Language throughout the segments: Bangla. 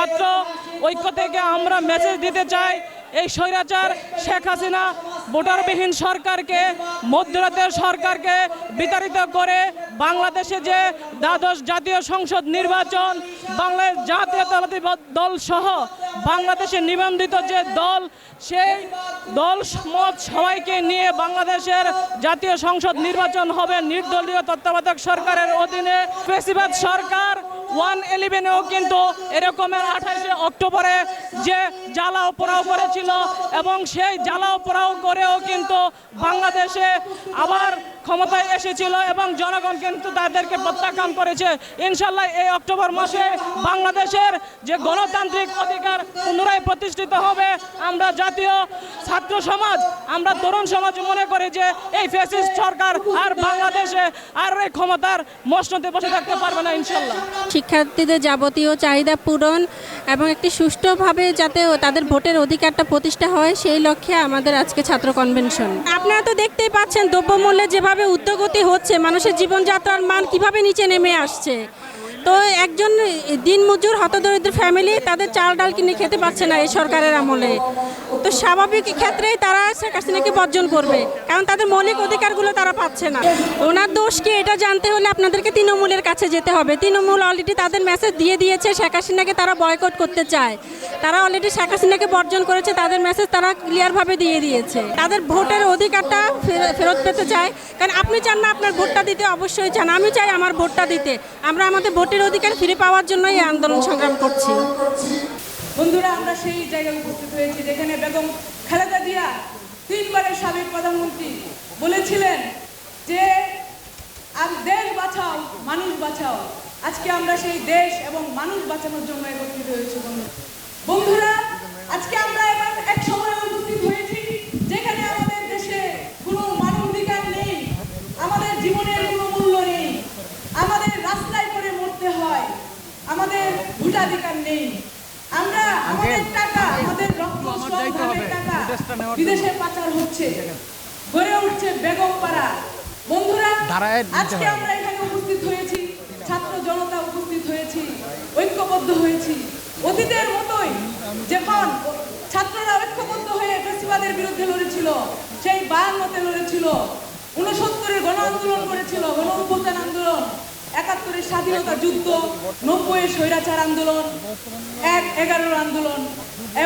ছাত্র ঐক্য থেকে আমরা মেসেজ দিতে চাই এই স্বৈরাচার শেখ হাসিনা ভোটারবিহীন সরকারকে, মধ্যরাতের সরকারকে বিতাড়িত করে বাংলাদেশে যে দ্বাদশ জাতীয় সংসদ নির্বাচন, বাংলাদেশ জাতীয়তাবাদী দল সহ বাংলাদেশে নিবন্ধিত যে দল, সেই দল মত সবাইকে নিয়ে বাংলাদেশের জাতীয় সংসদ নির্বাচন হবে। নির্দলীয় তত্ত্বাবধায়ক সরকারের অধীনে ফেসিবাদ সরকার ওয়ান ইলেভেনেও কিন্তু এরকমের আঠাশে অক্টোবরে যে জ্বালাও পোড়াও করেছিল এবং সেই জ্বালাও পোড়াও করেও কিন্তু বাংলাদেশে আবার ক্ষমতায় এসেছিল এবং জনগণ কিন্তু তাদেরকে প্রত্যাখ্যান করেছে। ইনশাল্লাহ এই অক্টোবর মাসে বাংলাদেশের যে গণতান্ত্রিক অধিকার পুনরায় প্রতিষ্ঠিত হবে, আমরা জাতীয় ছাত্র সমাজ, আমরা তরুণ সমাজ মনে করি যে এই ফ্যাসিস্ট সরকার আর বাংলাদেশে আর এই ক্ষমতার মসনদে বসে থাকতে পারবে না ইনশাল্লাহ শিক্ষার্থীদের যাবতীয় চাহিদা পূরণ এবং একটি সুষ্ঠুভাবে যাতে তাদের ভোটের অধিকারটা প্রতিষ্ঠা হয়, সেই লক্ষ্যে আমাদের আজকে ছাত্র কনভেনশন আপনারা তো দেখতেই পাচ্ছেন, দ্রব্যমূল্যে যেভাবে উদ্যোগতি হচ্ছে, মানুষের জীবনযাত্রার মান কীভাবে নিচে নেমে আসছে। তো একজন দিনমজুর হতদরিদ্র ফ্যামিলি তাদের চাল ডাল কিনে খেতে পারছে না এই সরকারের আমলে। তো স্বাভাবিক ক্ষেত্রেই তারা শেখ হাসিনাকে বর্জন করবে, কারণ তাদের মৌলিক অধিকারগুলো তারা পাচ্ছে না। ওনার দোষ কি এটা জানতে হলে আপনাদেরকে তৃণমূলের কাছে যেতে হবে। তৃণমূল অলরেডি তাদের মেসেজ দিয়ে দিয়েছে, শেখ হাসিনাকে তারা বয়কট করতে চায়। তারা অলরেডি শেখ হাসিনাকে বর্জন করেছে, তাদের মেসেজ তারা ক্লিয়ারভাবে দিয়ে দিয়েছে। তাদের ভোটের অধিকারটা ফেরত পেতে চায়। কারণ আপনি চান না আপনার ভোটটা দিতে, অবশ্যই চান। আমি চাই আমার ভোটটা দিতে। আমরা আমাদের ভোটের অধিকার ফিরে পাওয়ার জন্যই এই আন্দোলন সংগ্রাম করছি। বন্ধুরা, আমরা সেই জায়গায় উপস্থিত হয়েছি যেখানে বেগম খালেদা জিয়া তিনবারের সাবেক প্রধানমন্ত্রী বলেছিলেন যে আম দেশ বাঁচাও, মানুষ বাঁচাও। আজকে আমরা সেই দেশ এবং মানুষ বাঁচানোর জন্য একত্রিত হয়েছি বন্ধু। বন্ধুরা, আজকে আমরা এবার এক সময় উপস্থিত হয়েছি যেখানে আমাদের দেশে কোনো মানবাধিকার নেই, আমাদের জীবনের কোনো মূল্য নেই, আমাদের রাস্তায় করে মরতে হয়, আমাদের ভোটাধিকার নেই। আমাদের টাকা আমাদের রক্ত টাকা। বিদেশে পাচার হচ্ছে। গড়ে উঠছে বেগম পাড়া বন্ধুরা আজকে আমরা এখানে উপস্থিত হয়েছি। ছাত্র জনতা উপস্থিত হয়েছি ঐক্যবদ্ধ হয়েছি। অতীতের মতোই যখন ছাত্ররা ঐক্যবদ্ধ হয়ে ফেসিবাদের বিরুদ্ধে লড়েছিল সেই বায়ান্নতে লড়েছিল। উনসত্তরের গণ আন্দোলন করেছিল গণ অভ্যুত্থান আন্দোলন একাত্তরের স্বাধীনতা যুদ্ধ নব্বইয়ের স্বৈরাচার আন্দোলন এগারোর আন্দোলন।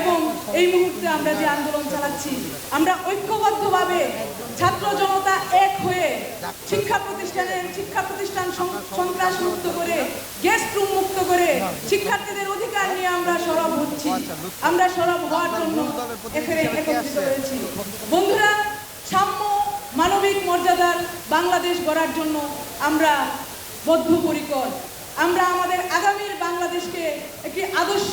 এবং এই মুহূর্তে আমরা যে আন্দোলন চালাচ্ছি, আমরা ঐক্যবদ্ধভাবে ছাত্র জনতা এক হয়ে শিক্ষা প্রতিষ্ঠানের শিক্ষা প্রতিষ্ঠান সন্ত্রাস মুক্ত করে, গেস্ট রুম মুক্ত করে শিক্ষার্থীদের অধিকার নিয়ে আমরা সরব হচ্ছি। আমরা সরব হওয়ার জন্য এখানে একত্রিত হয়েছি। বন্ধুরা, সাম্য মানবিক মর্যাদার বাংলাদেশ গড়ার জন্য আমরা বদ্ধপরিকর। আমরা আমাদের আগামীর বাংলাদেশকে একটি আদর্শ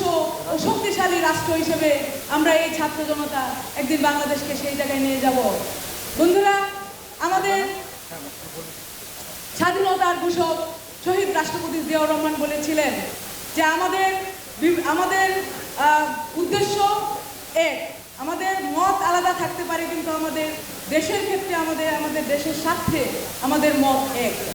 ও শক্তিশালী রাষ্ট্র হিসেবে আমরা এই ছাত্র জনতা একদিন বাংলাদেশকে সেই জায়গায় নিয়ে যাব। বন্ধুরা, আমাদের স্বাধীনতার ঘোষক শহীদ রাষ্ট্রপতি জিয়াউর রহমান বলেছিলেন যে আমাদের আমাদের উদ্দেশ্য এক। আমাদের মত আলাদা থাকতে পারে, কিন্তু আমাদের দেশের ক্ষেত্রে আমাদের আমাদের দেশের স্বার্থে আমাদের মত এক।